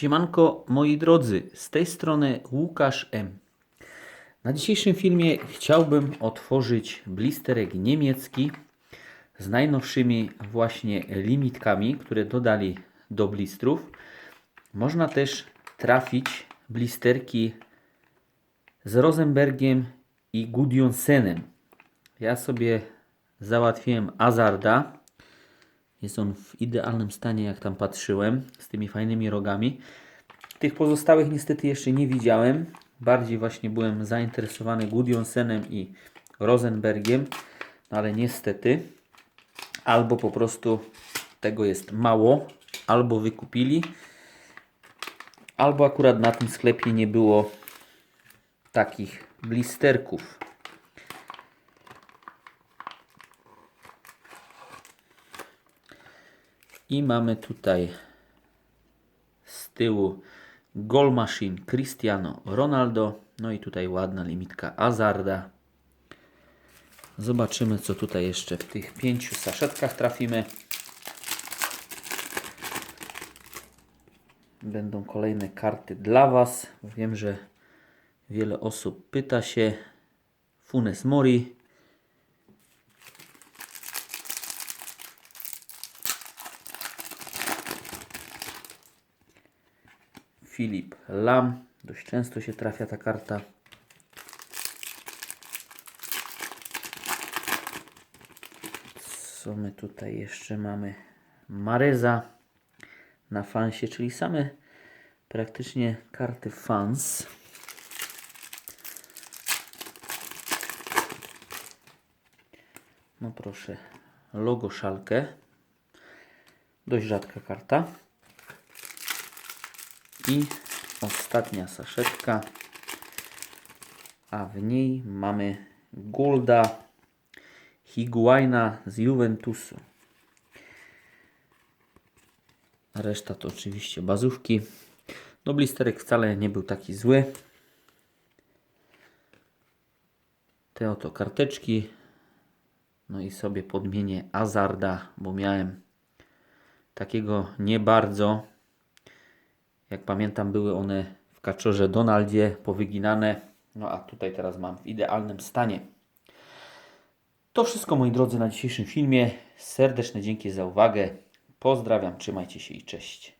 Siemanko moi drodzy, z tej strony Łukasz M. Na dzisiejszym filmie chciałbym otworzyć blisterek niemiecki z najnowszymi właśnie limitkami, które dodali do blistrów. Można też trafić blisterki z Rosenbergiem i Gudjonsenem. Ja sobie załatwiłem Azarda. Jest on w idealnym stanie, jak tam patrzyłem, z tymi fajnymi rogami. Tych pozostałych niestety jeszcze nie widziałem. Bardziej właśnie byłem zainteresowany Gudjonsenem i Rosenbergiem, no ale niestety albo po prostu tego jest mało, albo wykupili, albo akurat na tym sklepie nie było takich blisterków. I mamy tutaj z tyłu Goal Machine Cristiano Ronaldo. No i tutaj ładna limitka Azarda. Zobaczymy, co tutaj jeszcze w tych pięciu saszetkach trafimy. Będą kolejne karty dla Was. Wiem, że wiele osób pyta się. Funes Mori. Filip Lam. Dość często się trafia ta karta. Co my tutaj jeszcze mamy? Mareza na fansie, czyli same praktycznie karty fans. No proszę, logo szalkę. Dość rzadka karta. I ostatnia saszetka, a w niej mamy Golda Higuaina z Juventusu. Reszta to oczywiście bazówki. No blisterek wcale nie był taki zły. Te oto karteczki. No i sobie podmienię Azarda, bo miałem takiego nie bardzo. Jak pamiętam, były one w kaczorze Donaldzie powyginane. No a tutaj teraz mam w idealnym stanie. To wszystko moi drodzy na dzisiejszym filmie. Serdeczne dzięki za uwagę. Pozdrawiam, trzymajcie się i cześć.